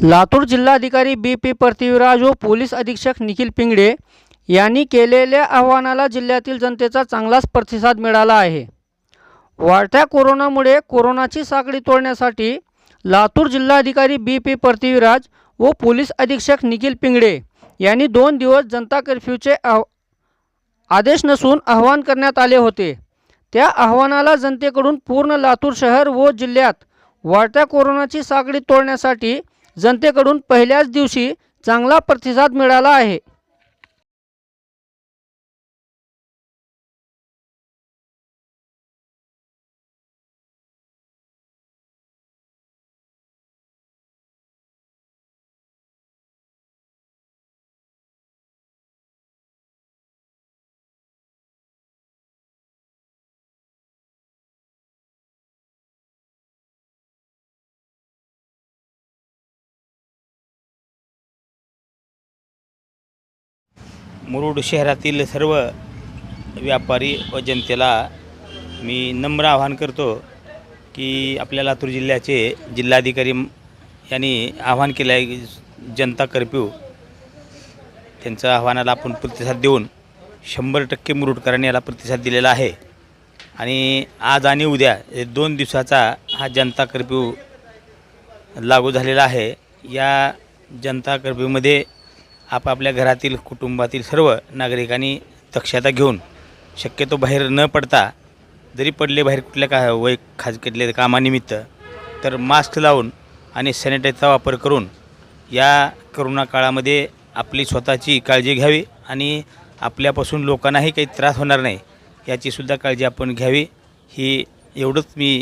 लातूर जिल्हाधिकारी बी पी पृथ्वीराज व पोलीस अधीक्षक निखिल पिंगडे यांनी केलेल्या आव्हानाला जिल्ह्यातील जनतेचा चांगलाच प्रतिसाद मिळाला आहे. वाढत्या कोरोनामुळे कोरोनाची साखळी तोडण्यासाठी लातूर जिल्हाधिकारी बी पी पृथ्वीराज व पोलीस अधीक्षक निखिल पिंगडे यांनी दोन दिवस जनता कर्फ्यूचे आव आदेश नसून आवाहन करण्यात आले होते. त्या आव्हानाला जनतेकडून पूर्ण लातूर शहर व जिल्ह्यात वाढत्या कोरोनाची साखळी तोडण्यासाठी जनतेकडून पहिल्याच दिवशी चांगला प्रतिसाद मिळाला आहे. मुरुड शहरातील सर्व व्यापारी व जनतेला मी नम्र आवाहन करतो की आपल्या लातूर जिल्ह्याचे जिल्हाधिकारी यांनी आवाहन केलं आहे जनता कर्फ्यू. त्यांच्या आव्हानाला आपण प्रतिसाद देऊन शंभर टक्के मुरुडकरांनी याला प्रतिसाद दिलेला आहे. आणि आज आणि उद्या हे दोन दिवसाचा हा जनता कर्फ्यू लागू झालेला आहे. या जनता कर्फ्यूमध्ये आपापल्या घरातील कुटुंबातील सर्व नागरिकांनी दक्षता घेऊन शक्यतो बाहेर न पडता जरी पडले बाहेर कुठल्या का वय खाजकीतल्या कामानिमित्त तर मास्क लावून आणि सॅनिटाईजचा वापर करून या करोना काळामध्ये आपली स्वतःची काळजी घ्यावी आणि आपल्यापासून लोकांनाही काही त्रास होणार नाही याचीसुद्धा काळजी आपण घ्यावी. ही एवढंच मी